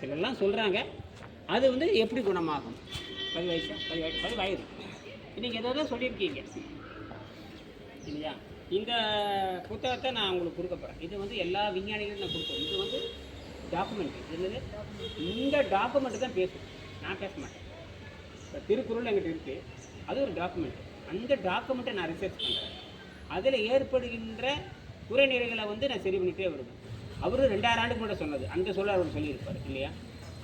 சிலர்லாம் சொல்கிறாங்க அது வந்து எப்படி குணமாகும்? பதிவாயிடுச்சா? பதி வயது நீங்கள் எதோ சொல்லியிருக்கீங்க. இல்லையா இந்த புத்தகத்தை நான் உங்களுக்கு கொடுக்க போகிறேன் இது வந்து எல்லா விஞ்ஞானிகளும் நான் கொடுப்பேன். இது வந்து டாக்குமெண்ட் என்னது? இந்த டாக்குமெண்ட்டு தான் பேசும். நான் பேச மாட்டேன். இப்போ திருக்குறள் எங்கிட்ட இருக்குது அது ஒரு டாக்குமெண்ட் அந்த டாக்குமெண்ட்டை நான் ரிசர்ச் பண்ணுறேன் அதில் ஏற்படுகின்ற குறைநிறைகளை வந்து நான் சரி பண்ணிகிட்டே வருவேன். அவரு ரெண்டாயிரம் ஆண்டுக்கு முன்னாடி சொன்னது. அந்த சொல்ல அவர் சொல்லியிருப்பார் இல்லையா?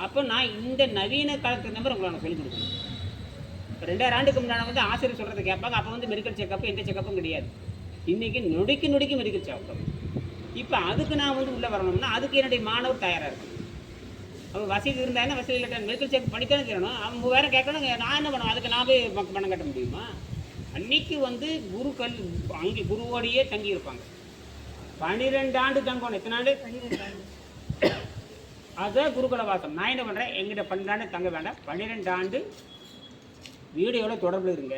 அப்போ நான் இந்த நவீன காலத்து நம்பர் உங்களை நான் சொல்லிக் கொடுக்கணும். இப்போ ரெண்டாயிரம் ஆண்டுக்கு முன்னாடி வந்து ஆசிரியர் சொல்கிறத கேட்பாங்க அப்போ வந்து மெடிக்கல் செக்கப் எந்த செக்கப்பும் கிடையாது. இன்றைக்கி நொடிக்கு நொடிக்கு மெடிக்கல் செக்கப் இப்போ அதுக்கு நான் வந்து உள்ளே வரணும்னா அதுக்கு என்னுடைய மாணவர் தயாராக இருக்கும் அவன் வசதி இருந்தால் என்ன வசதி இல்லை மெடிக்கல் செக் பண்ணித்தானே தரணும் அவன் மூவாயிரம் கேட்கணும் நான் என்ன பண்ணுவேன் அதுக்கு நான் போய் பணம் கட்ட முடியுமா? அன்னைக்கு வந்து குருக்கள் அங்கே குருவோடையே தங்கி பன்னிரெண்டு ஆண்டு தங்கணும் எத்தனை ஆண்டு? அதான் குருகுல வாசம். நான் என்ன பண்ணுறேன் எங்கிட்ட பன்னெண்டு ஆண்டு தங்க வேண்டாம். பன்னிரெண்டு ஆண்டு வீடியோவில் தொடர்பில் இருங்க.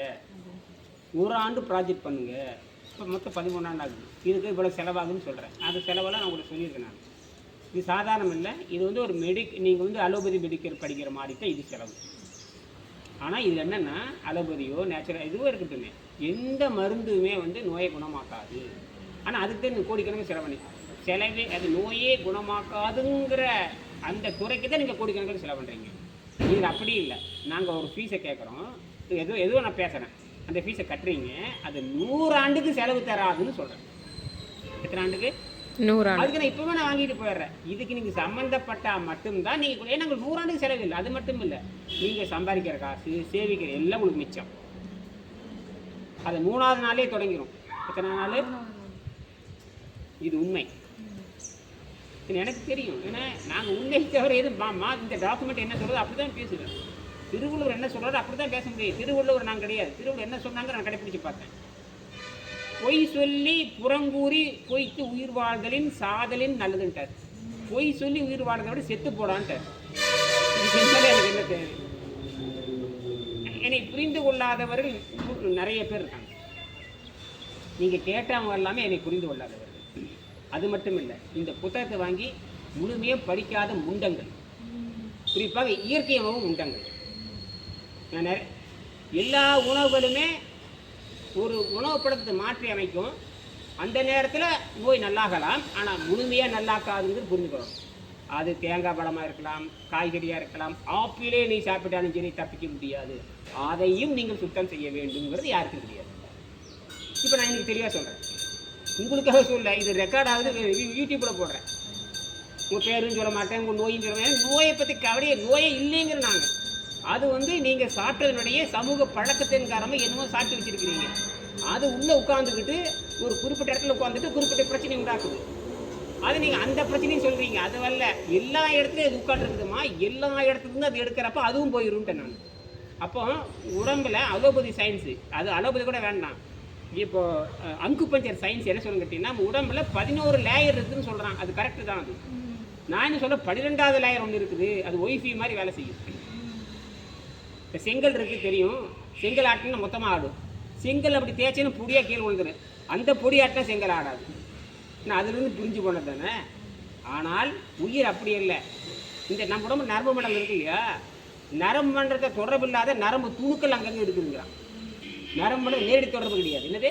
ஒரு ஆண்டு ப்ராஜெக்ட் பண்ணுங்க. இப்போ மொத்தம் பதிமூணு ஆண்டு ஆகுது. இதுக்கு இவ்வளோ செலவாகுன்னு சொல்கிறேன் அந்த செலவெல்லாம் நான் உங்களுக்கு சொல்லியிருக்கேன் நான். இது சாதாரணம் இல்லை. இது வந்து ஒரு மெடிக் நீங்கள் வந்து அலோபதி மெடிக்கல் படிக்கிற மாதிரி தான் இது செலவு. ஆனால் இது என்னென்னா அலோபதியோ நேச்சுரல் இதுவோ இருக்கட்டுமே. எந்த மருந்துமே வந்து நோயை குணமாக்காது. ஆனால் அதுக்கு தான் நீங்கள் கோடிக்கணக்கு செலவணி. செலவே அது நோயே குணமாக்காதுங்கிற அந்த துறைக்கு தான் நீங்கள் கோடிக்கணக்கில் செலவு பண்ணுறீங்க இது அப்படி இல்லை. நாங்கள் ஒரு ஃபீஸை கேட்குறோம் எதோ எதுவும் நான் பேசுகிறேன் அந்த ஃபீஸை கட்டுறீங்க. அது நூறு ஆண்டுக்கு செலவு தராதுன்னு சொல்கிறேன் எத்தனை ஆண்டுக்கு? நூறாண்டு. அதுக்கு நான் இப்பவே நான் வாங்கிட்டு போயிடுறேன். இதுக்கு நீங்க சம்மந்தப்பட்டா மட்டும்தான் நீங்க ஏன்னா உங்களுக்கு நூறாண்டுக்கு செலவு இல்லை. அது மட்டும் இல்லை. நீங்க சம்பாதிக்கிற காசு சேவிக்கிற எல்லாம் உங்களுக்கு மிச்சம். அது மூணாவது நாளே தொடங்கிரும். எத்தனை நாள்? இது உண்மை. இது எனக்கு தெரியும். ஏன்னா நாங்கள் உண்மை தவிர எது மாமா இந்த டாக்குமெண்ட் என்ன சொல்றது அப்படி தான் பேசுவேன். திருவள்ளுவர் என்ன சொல்றாரு அப்படி தான் பேச முடியும். திருவள்ளுவர் நான் கிடையாது. திருவள்ளுவர் என்ன சொன்னாங்க நான் கடைப்பிடிச்சு பார்த்தேன். பொய் சொல்லி புறங்கூறி பொய்த்து உயிர் வாழ்தலின் சாதலின் நல்லதுன்ட்டார். பொய் சொல்லி உயிர் வாழ்றதை விட செத்து போடான்ட்டார். இது எனக்கு என்ன தேவை? என்னை புரிந்து கொள்ளாதவர்கள் நிறைய பேர் இருக்காங்க. நீங்கள் கேட்டவங்க எல்லாமே என்னை புரிந்து கொள்ளாதவர்கள். அது மட்டும் இல்லை இந்த புத்தகத்தை வாங்கி முழுமையாக படிக்காத முண்டங்கள். குறிப்பாக இயற்கை உணவு முண்டங்கள். எல்லா உணவுகளுமே ஒரு உணவு படத்தை மாற்றி அமைக்கும். அந்த நேரத்தில் நோய் நல்லாகலாம் ஆனால் முழுமையாக நல்லாக்காதுங்கிறது புரிஞ்சுக்கணும். அது தேங்காய் பழமாக இருக்கலாம் காய்கறியாக இருக்கலாம் ஆப்பிளே நீ சாப்பிட்டாலும் சரி தப்பிக்க முடியாது. அதையும் நீங்கள் சுத்தம் செய்ய வேண்டுங்கிறது யாருக்கும் தெரியாது. இப்போ நான் இன்னைக்கு தெளிவாக சொல்கிறேன் உங்களுக்காக சொல்ல இது ரெக்கார்ட் ஆகுது யூடியூப்பில் போடுறேன். உங்கள் பேரும் சொல்ல மாட்டேன் உங்கள் நோயும் சொல்ல மாட்டேன். நோயை பற்றி கவலையே நோயே இல்லைங்கிற நாங்கள் அது வந்து நீங்கள் சாப்பிட்டதனுடைய சமூக பழக்கத்தின் காரணமாக என்னமோ சாப்பிட்டு வச்சிருக்கிறீங்க. அது உள்ளே உட்காந்துக்கிட்டு ஒரு குறிப்பிட்ட இடத்துல உட்காந்துட்டு குறிப்பிட்ட பிரச்சனை உண்டாக்குது. அது நீங்கள் அந்த பிரச்சனையும் சொல்கிறீங்க அது வரல எல்லா இடத்துலையும் அது உட்காந்துருக்குதுமா எல்லா இடத்துலேருந்து அது எடுக்கிறப்ப அதுவும் போயிடும்ட்டேன் நான். அப்போ உடம்புல அலோபதி சயின்ஸு அது அலோபதி கூட வேண்டாம். இப்போ அங்கு பஞ்சர் சயின்ஸ் என்ன சொல்லுங்க கேட்டிங்கன்னா நம்ம உடம்புல பதினோரு லேயர் இருக்குதுன்னு சொல்கிறான் அது கரெக்டு தான் அது. நான் என்ன சொல்ல பன்னிரெண்டாவது லேயர் ஒன்று இருக்குது. அது ஒய்ஃபி மாதிரி வேலை செய்யும். இப்போ செங்கல் இருக்குது தெரியும். செங்கல் ஆட்டினா மொத்தமாக ஆடும். செங்கல் அப்படி தேய்ச்சின்னு பொடியாக கீழே விழுந்துடும் அந்த பொடி ஆட்டினா செங்கல் ஆடாது. நான் அதுலேருந்து புரிஞ்சு போனது தானே. ஆனால் உயிர் அப்படி இல்லை. இந்த நம்ம உடம்பு நரம்பு மண்டலம் இருக்கு இல்லையா? நரம்பு மண்டலத்தை தொடர்பு இல்லாத நரம்பு துணுக்கள் அங்கங்கே இருக்குதுங்கிறான். நரம்பு நேரடி தொடர்பு கிடையாது. என்னது?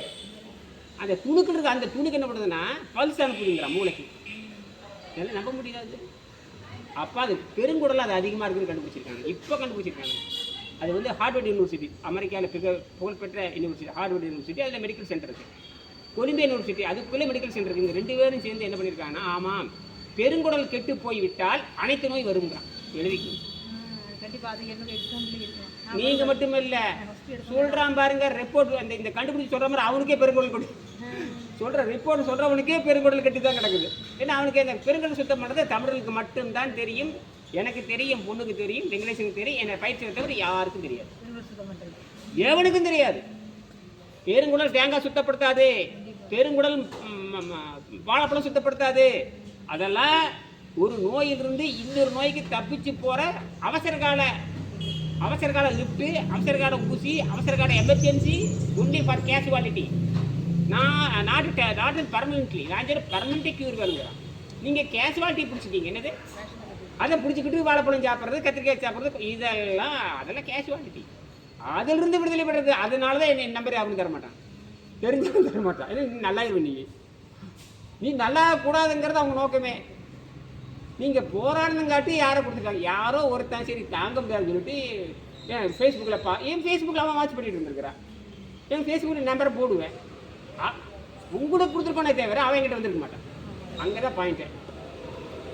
அந்த துணுக்குன்றது அந்த துணுக்கு என்ன பண்ணுதுன்னா பல்ஸ் அனுப்புதுங்கிற மூளைக்கு. இதெல்லாம் நம்ப முடியாது. அப்போ அது பெருங்குடலில் அது அதிகமாக இருக்குன்னு கண்டுபிடிச்சிருக்காங்க. இப்போ கண்டுபிடிச்சிருக்காங்க. அது வந்து ஹார்வர்ட் யூனிவர்சிட்டி அமெரிக்காவில் மிக புகழ்பெற்ற யூனிவர்சிட்டி ஹார்வர்ட் யூனிவர்சிட்டி அதில் மெடிக்கல் சென்டர் இருக்குது கொலம்பியா யூனிவர்சிட்டி அதுக்குள்ளே மெடிக்கல் சென்டர் இருக்குது இந்த ரெண்டு பேரும் சேர்ந்து என்ன பண்ணியிருக்காங்கன்னா ஆமாம் பெருங்குடல் கெட்டு போய்விட்டால் அனைத்து நோய் வருங்கிறான் எழுதிக்கணும் கண்டிப்பாக அது என்னோட எக்ஸாம்பிள் இருக்கும் நீங்க மட்டும் இல்ல சொல்றான் பாருங்க ரிப்போர்ட் அந்த இந்த கண்டுபிடிச்சு சொல்ற மாதிரி அவனுக்கே பெருங்குடல் கொடு. சொல்ற ரிப்போர்ட் சொல்றவனுக்கே பெருங்குடல் கட்டி தான் கிடக்குது. ஏன்னா அவனுக்கு இந்த பெருங்குடல் சுத்தம் பண்ணுறது தமிழர்களுக்கு மட்டும்தான் தெரியும். எனக்கு தெரியும் பொண்ணுக்கு தெரியும் வெங்கடேசனுக்கு தெரியும். என்னை பயிற்சியை தவிர யாருக்கும் தெரியாது. எவனுக்கும் தெரியாது. பெருங்குடல் தேங்காய் சுத்தப்படுத்தாது. பெருங்குடல் வாழைப்பழம் சுத்தப்படுத்தாது. அதெல்லாம் ஒரு நோயிலிருந்து இன்னொரு நோய்க்கு தப்பிச்சு போற அவசர கால அவசரகால லிஃப்ட்டு அவசரகால ஊசி அவசரகால எமர்ஜென்சி ஒன்லி ஃபார் கேஷுவாலிட்டி நான் நாட்டு நாட்டு பர்மனெண்ட்லி நான் சொல்ல பர்மனெண்ட்டே க்யூர் வேணுங்கிறான் நீங்கள் கேஷுவாலிட்டி பிடிச்சிட்டீங்க என்னது? அதை பிடிச்சிக்கிட்டு வாழைப்பழம் சாப்பிட்றது கத்திரிக்காய் சாப்பிட்றது இதெல்லாம் அதெல்லாம் கேஷுவாலிட்டி அதிலிருந்து விடுதலை பெறது அதனால தான் என் நம்பர் அவனு தர மாட்டான் தெரிஞ்சவன் தர மாட்டான் ஏன்னா நீ நல்லா இருவ நீ. நீ நல்லா கூடாதுங்கிறது அவங்க நோக்கமே. நீங்கள் போராடணுங்காட்டி யாரை கொடுத்துருக்காங்க? யாரோ ஒருத்தன் சரி தாங்க முடியாதுன்னு சொல்லிட்டு என் ஃபேஸ்புக்கில் பா என் ஃபேஸ்புக்கில் அவன் வாட்ச் பண்ணிட்டு இருந்திருக்கிறான் என் ஃபேஸ்புக்கில் நம்பரை போடுவேன். உங்களுக்கு கொடுத்துருக்கோனே தவிர அவன் என்கிட்ட வந்திருக்க மாட்டான். அங்கே தான் பாயிண்ட்டு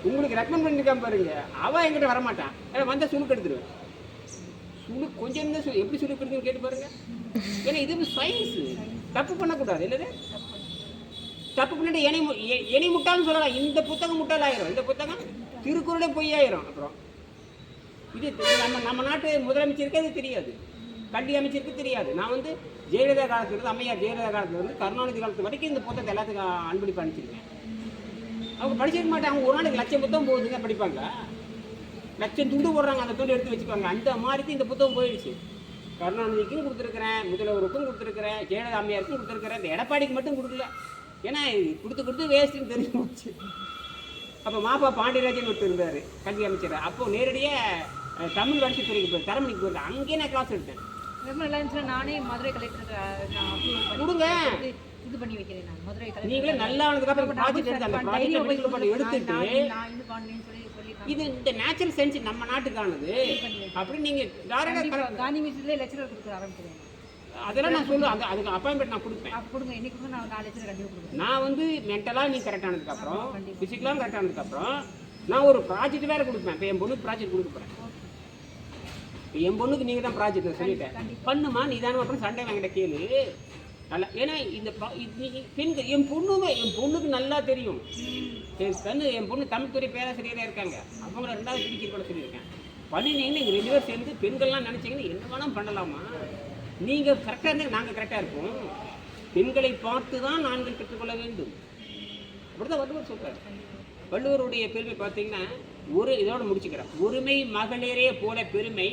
உங்களுக்கு ரெக்கமெண்ட் பண்ணிருக்கான் பாருங்க. அவன் என்கிட்ட வரமாட்டான். ஏன்னா வந்தால் சுழுக்கு எடுத்துருவேன். சுழு கொஞ்சம் இருந்தால் சு எப்படி சுழுக்கு எடுத்துன்னு கேட்டு பாருங்க. ஏன்னா இது சயின்ஸு தப்பு பண்ணக்கூடாது இல்லை தப்பு பண்ணிட்டு எனி மு- எ- முட்டாள்னு சொல்லலாம் இந்த புத்தகம் முட்டாள் ஆயிரும் இந்த புத்தகம் திருக்குறளே பொய்யாயிரும் அப்புறம். இது நம்ம நம்ம நாட்டு முதலமைச்சருக்கு அது தெரியாது. கல்வி அமைச்சருக்கு தெரியாது. நான் வந்து ஜெயலலிதா காலத்துல இருந்து அம்மையார் ஜெயலலிதா காலத்துல இருந்து கருணாநிதி காலத்து வரைக்கும் இந்த புத்தகத்தை எல்லாத்துக்கும் அன்பளிப்பு அனுப்பிச்சிருக்கேன். அவங்க படிச்சிருக்க மாட்டாங்க ஒரு நாளைக்கு லட்சம் புத்தகம் போகுதுங்க படிப்பாங்க. லட்சம் துண்டு போடுறாங்க அந்த துண்டு எடுத்து வச்சுக்குவாங்க. அந்த மாதிரி இந்த புத்தகம் போயிடுச்சு. கருணாநிதிக்கும் கொடுத்துருக்குறேன் முதல்வருக்கும் கொடுத்துருக்குறேன் ஜெயலலிதா அம்மையாருக்கும் கொடுத்துருக்குறேன். இந்த எடப்பாடிக்கு மட்டும் கொடுக்கல. ஏன்னா கொடுத்து கொடுத்து வேஸ்ட்டுன்னு தெரிஞ்சு போச்சு. அப்போ மாப்பா பாண்டியராஜன் ஒருத்தர் இருந்தார் கல்வி அமைச்சர். அப்போ நேரடியாக தமிழ் வளர்ச்சித்துறைக்கு போய் தரமணிக்கு போயிருந்தேன் அங்கேயே நான் கிளாஸ் எடுத்தேன். நானே மதுரை கலெக்டர் கொடுங்க. இது- பண்ணி வைக்கிறேன் நான் மதுரை கலெக்டர் நீங்களே நல்லா ஆனதுக்கப்புறம் ப்ராஜெக்ட் எடுத்து அந்த ப்ராஜெக்ட் மெடிக்கல் பண்ணி எடுத்துட்டு நான் இது பண்ணேன்னு சொல்லி இது இந்த நேச்சுரல் சயின்ஸ் நம்ம நாட்டுக்கானது. அப்படி நீங்கள் டேரக்டாக காந்தி மியூசியத்திலே லெக்சரர் கொடுக்க ஆரம்பிக்கிறேன் அதெல்லாம் நான் சொல்லுவேன் அந்த அதுக்கு அப்பாயின்மெண்ட் நான் கொடுப்பேன். கொடுங்க. கொடுங்க, நான் நாலு லெக்சர் கண்டிப்பாக நான் வந்து மென்டலாக நீ கரெக்டானதுக்கப்புறம் ஃபிசிக்கலாக கரெக்டானதுக்கப்புறம் நான் ஒரு ப்ராஜெக்ட் வேறு கொடுப்பேன். இப்போ என் பொண்ணுக்கு ப்ராஜெக்ட் கொடுக்க போகிறேன் இப்போ என் பொண்ணுக்கு நீங்கள் தான் ப்ராஜெக்ட் சொல்லிட்டேன். பண்ணுமா நீ தானே அப்புறம் சண்டை வாங்கிட்ட கேளு. நல்லா ஏன்னா இந்த பெண்கள் என் பொண்ணுமே என் பொண்ணுக்கு நல்லா தெரியும். என் கண்ணு என் பொண்ணு தமிழ்துறை பேராசிரியராக இருக்காங்க. அவங்கள ரெண்டாவது பிடிக்க கூட சொல்லியிருக்கேன். பண்ணினீங்கன்னு ரெண்டு பேரும் சேர்ந்து பெண்கள்லாம் நினச்சிங்கன்னா என்ன வேணாலும் பண்ணலாமா? நீங்கள் கரெக்டாக இருந்தால் நாங்கள் கரெக்டாக இருப்போம். பெண்களை பார்த்து தான் நாங்கள் கற்றுக்கொள்ள வேண்டும். அப்படிதான் வள்ளுவர் சொல்கிறார் வள்ளுவருடைய பெருமை பார்த்தீங்கன்னா ஒரு இதோட முடிச்சுக்கிறேன். ஒருமை மகளிரே போல பெருமை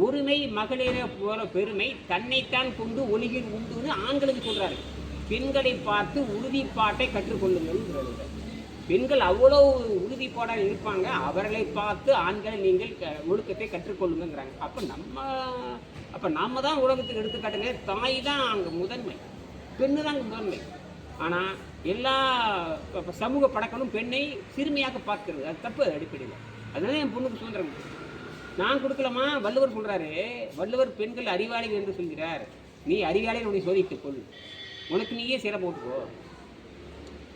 ஒருமை மகளிரே போல பெருமை தன்னைத்தான் கொண்டு ஒளியில் உண்டுன்னு ஆண்களுக்கு சொல்கிறாரு பெண்களை பார்த்து உறுதிப்பாட்டை கற்றுக்கொள்ளுங்கள் பெண்கள் அவ்வளோ உறுதிப்பாடாக இருப்பாங்க அவர்களை பார்த்து ஆண்களை நீங்கள் க- ஒழுக்கத்தை கற்றுக்கொள்ளுங்கிறாங்க அப்போ நம்ம அப்போ நம்ம தான் உலகத்துக்கு எடுத்துக்காட்டுங்க தாய் தான் அங்கே முதன்மை பெண்ணு தான் அங்கே முதன்மை. ஆனால் எல்லா சமூக பழக்கமும் பெண்ணை சிறுமியாக பார்க்கிறது. அது தப்பு அடிப்படையில். அதனால என் பொண்ணுக்கு சுதந்திரம் நான் கொடுக்கலாமா வள்ளுவர் சொல்கிறாரு வள்ளுவர் பெண்கள் அறிவாளிகள் என்று சொல்கிறார். நீ அறிவாளிகள் உன்னை சோதித்துக் கொள். உனக்கு நீயே சிறை போட்டுக்கோ.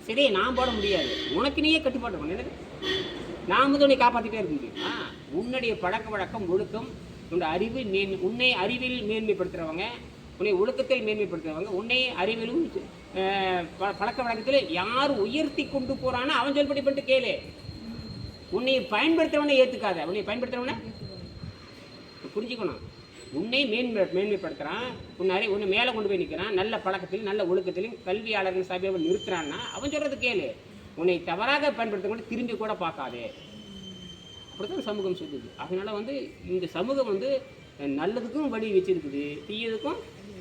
சரி நான் போட முடியாது. உனக்கு நீயே கட்டுப்பாட்டு பண்ணு. நான் வந்து உன்னை காப்பாற்றிட்டே இருக்க முடியுமா. உன்னுடைய பழக்க வழக்கம் ஒழுக்கம் உன்னோட அறிவு மேன் உன்னை அறிவில் மேன்மைப்படுத்துகிறவங்க உன்னை ஒழுக்கத்தில் மேன்மைப்படுத்துறவங்க உன்னை அறிவிலும் பழக்க வழக்கத்தில் யார் உயர்த்தி கொண்டு போகிறானோ அவன் சொல்படி பண்ணிட்டு கேளு. உன்னை பயன்படுத்துறவனை ஏற்றுக்காத உன்னை பயன்படுத்துறவனை? புரிஞ்சுக்கணும். உன்னை மேன்மை மேன்மைப்படுத்துகிறான் உன்னை அறி உன்னை மேலே கொண்டு போய் நிற்கிறான் நல்ல பழக்கத்திலும் நல்ல ஒழுக்கத்திலும் கல்வியாளர்கள் சபையை நிறுத்துறான்னா அவன் சொல்கிறது கேளு. உன்னை தவறாக பயன்படுத்த கூட திரும்பி கூட பார்க்காதே. அப்படித்தான் சமூகம் சொல்லுது. அதனால் வந்து இந்த சமூகம் வந்து நல்லதுக்கும் வழி வச்சுருக்குது தீயதுக்கும்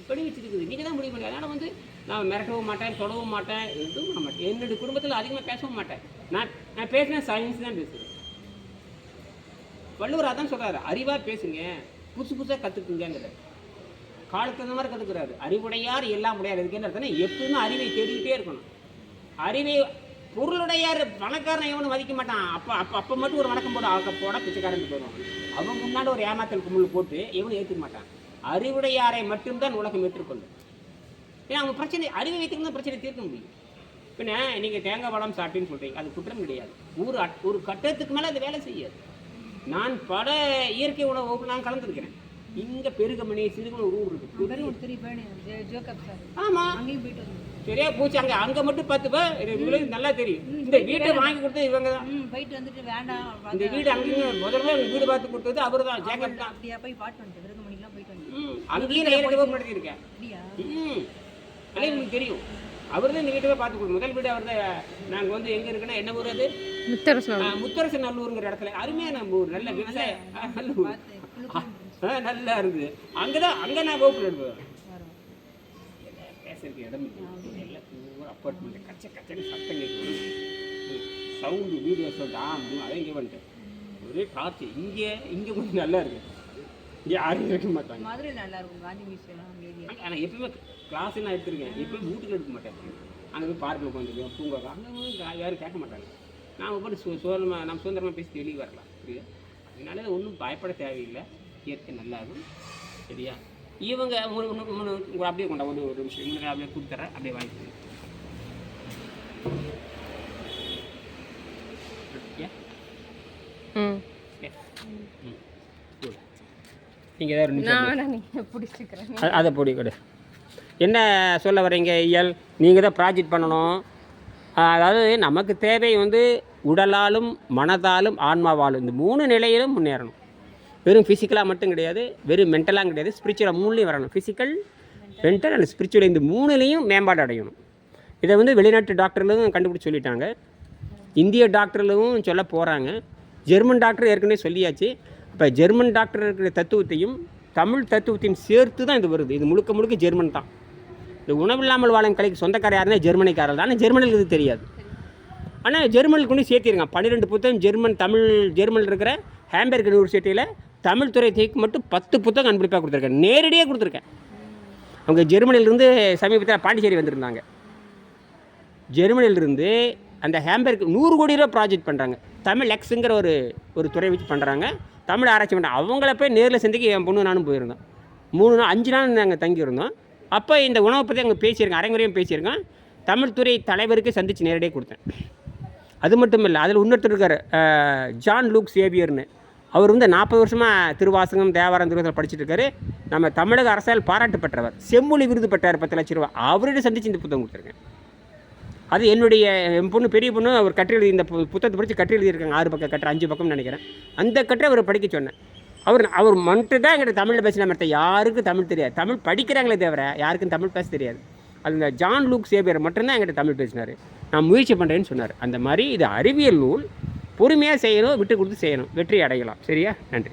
வழி வச்சுருக்குது. நீங்கள் தான் முடிவு பண்ணி அதனால் வந்து நான் மிரட்டவும் மாட்டேன் தொடவும் மாட்டேன். எதுவும் பண்ண மாட்டேன். என்னுடைய குடும்பத்தில் அதிகமாக பேசவும் மாட்டேன். நான் நான் பேசினா சயின்ஸ் தான் பேசுகிறேன் வள்ளுவர் அதான் சொல்கிறாரு அறிவாக பேசுங்க புதுசு புதுசாக கற்றுக்குங்கிறத காலத்துக்கு தகுந்த மாதிரி கற்றுக்கிறாரு அறிவுடையார் எல்லாம் உடையார். இதுக்கு என்ன எப்பவுமே அறிவை தேடிக்கிட்டே இருக்கணும். அறிவை பொருளுடையார் பணக்காரனை எவனும் மதிக்க மாட்டான். அப்போ அப்போ அப்போ மட்டும் ஒரு வணக்கம் போட ஆக்க போட பிச்சைக்காரன் போயிடும் அவன் முன்னாடி ஒரு ஏமாத்தல் கும்பல் போட்டு எவனும் ஏற்றுக்க மாட்டான். அறிவுடையாரை மட்டும்தான் உலகம் ஏற்றுக்கொள்ளும். ஏன்னா அவங்க பிரச்சனை அறிவை வைத்திருந்தா பிரச்சனை தீர்க்க முடியும். பின்ன நீங்கள் தேங்காய் பழம் சாப்பிட்டேன்னு சொல்கிறீங்க அது குற்றம் கிடையாது. ஒரு அட்- ஒரு கட்டத்துக்கு மேலே அது வேலை செய்யாது. நான் பல இயற்கை உணவு வகுப்பு நான் கலந்துருக்கிறேன். இங்கே பெருகமணி சிறுகமணி ஒரு ஊர் இருக்கு. ஆமாம் அங்கேயும் போயிட்டு சரியா போச்சு அங்கே அங்கே மட்டும் பார்த்து பா இவங்களுக்கு நல்லா தெரியும். இந்த வீட்டை வாங்கி கொடுத்தது இவங்க தான். போயிட்டு வந்துட்டு வேண்டாம் இந்த வீடு அங்கேயும் முதல்ல வீடு பார்த்து கொடுத்தது அவர் தான் ஜேக்கப் தான். அப்படியா போய் பாட்டு வந்துட்டு விருதுமணிக்கெலாம் போயிட்டு வந்துட்டு. ம் அங்கேயும் நான் ஏற்கனவே நடத்தியிருக்கேன் அப்படியா? ம் அதே உங்களுக்கு தெரியும். அவர் தான் இந்த வீட்டை பார்த்து கொடுக்கும் முதல் வீடு அவர் தான். நாங்கள் வந்து எங்கே இருக்குன்னா என்ன ஊர் அது? முத்தரசு நல்லூருங்கிற இடத்துல. அருமையான ஊர் நல்ல விவசாய ஆ, நல்ல இருக்குது. அங்கே தான் அங்கே நான் வகுப்பில் எடுப்பேன் பேசுறதுக்கு இடம் இல்லை எல்லாம் பூரா அப்பார்ட்மெண்ட் கச்ச கச்சன்னு சத்தம் கேட்கும் சவுண்டு வீடியோ சவுண்ட் ஆ அப்படின்னு அதை இங்கே வந்துட்டேன். ஒரே டார்ச் இங்கே இங்கே கொஞ்சம் நல்லா இருக்கு. இங்கே யாரும் இருக்க மாட்டாங்க. மதுரையில் நல்லா இருக்கும். காந்தி மியூசியம் ஆனால் எப்பயுமே கிளாஸ் நான் எடுத்திருக்கேன். எப்பயும் வீட்டுக்கு எடுக்க மாட்டேன். அங்கே போய் பார்க்கில் உட்காந்துருக்கேன். பூங்கா அங்கே யாரும் கேட்க மாட்டாங்க. நாம் போய் சு சுதந்திரமாக நம்ம சுதந்திரமாக பேசி வெளியே வரலாம். புரியுது? அதனால ஒன்றும் பயப்பட தேவையில்லை. இயற்கை நல்லா இருக்கும். சரியா? இவங்க மூணு மூணு மூணு உங்களை அப்படியே கொண்டா ஒரு ஒரு நிமிஷம். உங்களுக்கு அப்படியே கொடுத்துறேன் அப்படியே வாங்கிக்கோங்க Yeah? ம். Yeah. ம். Good. நீங்க ஏதாவது ஒரு நிமிஷம் நான் வேணா நீங்க பிடிச்சிக்கிறேன். அ- அதை பொடி கொடு. என்ன சொல்ல வரீங்க இயல் நீங்கள் தான் ப்ராஜெக்ட் பண்ணணும். அதாவது நமக்கு தேவை வந்து உடலாலும் மனதாலும் ஆன்மாவாலும். இந்த மூணு நிலையிலும் முன்னேறணும். வெறும் ஃபிசிக்கலாக மட்டும் கிடையாது வெறும் மென்டலாக கிடையாது ஸ்பிரிச்சுவலாக மூணுலேயும் வரணும். ஃபிசிக்கல் மென்டல் அண்ட் ஸ்பிரிச்சுவல் இந்த மூணுலேயும் மேம்பாடு அடையணும். இதை வந்து வெளிநாட்டு டாக்டர்களும் கண்டுபிடிச்சி சொல்லிட்டாங்க. இந்திய டாக்டர்களும் சொல்ல போகிறாங்க ஜெர்மன் டாக்டர் ஏற்கனவே சொல்லியாச்சு. இப்போ ஜெர்மன் டாக்டர் இருக்கிற தத்துவத்தையும் தமிழ் தத்துவத்தையும் சேர்த்து தான் இது வருது. இது முழுக்க முழுக்க ஜெர்மன் தான். இந்த உணவில்லாமல் வாழும் கலைக்கு சொந்தக்கார யாருன்னா ஜெர்மனிக்காரர் தான். ஆனால் ஜெர்மனில் இது தெரியாது. ஆனால் ஜெர்மனில் கொண்டு சேர்த்திருக்கான் பன்னிரெண்டு புத்தகம் ஜெர்மன் தமிழ் ஜெர்மனில் இருக்கிற ஹேம்பர்க் யூனிவர்சிட்டியில் தமிழ் துறை தேக்கு மட்டும் பத்து புத்தகம் அன்பளிப்பாக கொடுத்துருக்கேன். நேரடியாக கொடுத்துருக்கேன். அவங்க ஜெர்மனிலிருந்து சமீபத்தில் பாண்டிச்சேரி வந்திருந்தாங்க. ஜெர்மனியிலிருந்து அந்த ஹேம்பர்க் நூறு கோடி ரூபா ப்ராஜெக்ட் பண்ணுறாங்க தமிழ் எக்ஸுங்கிற ஒரு ஒரு துறை வச்சு பண்ணுறாங்க தமிழ் ஆராய்ச்சி பண்ணுறாங்க அவங்கள போய் நேரில் சந்திக்க என் பொண்ணு நானும் போயிருந்தோம். மூணு நாள் அஞ்சு நாள் நாங்கள் தங்கியிருந்தோம். அப்போ இந்த உணவை பற்றி அங்கே பேசியிருக்கேன் அரைங்குறையும் பேசியிருக்கேன். தமிழ் துறை தலைவருக்கு சந்தித்து நேரடியாக கொடுத்தேன். அது மட்டும் இல்லை அதில் இன்னொருத்தர் இருக்கார் ஜான் லூக் சேவியர்னு அவர் வந்து நாற்பது வருஷமாக திருவாசகம் தேவாரம் திருவாசகம் படிச்சுட்டு இருக்காரு. நம்ம தமிழக அரசால் பாராட்டு பெற்றவர் செம்மொழி விருது பெற்றார் பத்து லட்ச ரூபா. அவர்கிட்ட சந்தித்து இந்த புத்தகம் கொடுத்துருக்கேன். அது என்னுடைய என் பொண்ணு பெரிய பொண்ணு அவர் கட்டு எழுதி இந்த பு- புத்தகத்தை படித்து கட்டு எழுதியிருக்காங்க. ஆறு பக்கம் கட்டுற அஞ்சு பக்கம்னு நினைக்கிறேன். அந்த கட்டை அவர் படிக்க சொன்னேன் அவர் அவர் மட்டும் தான் எங்கிட்ட தமிழில் பேசின மற்ற யாருக்கும் தமிழ் தெரியாது. தமிழ் படிக்கிறாங்களே தவிர யாருக்கும் தமிழ் பேச தெரியாது. அது இந்த ஜான் லூக் சேவியர் மட்டும்தான் எங்கிட்ட தமிழ் பேசினார். நான் முயற்சி பண்ணுறேன்னு சொன்னார். அந்த மாதிரி இது அறிவியல் நூல் பொறுமையாக செய்யணும் விட்டு கொடுத்து செய்யணும். வெற்றி அடையலாம். சரியா? நன்றி.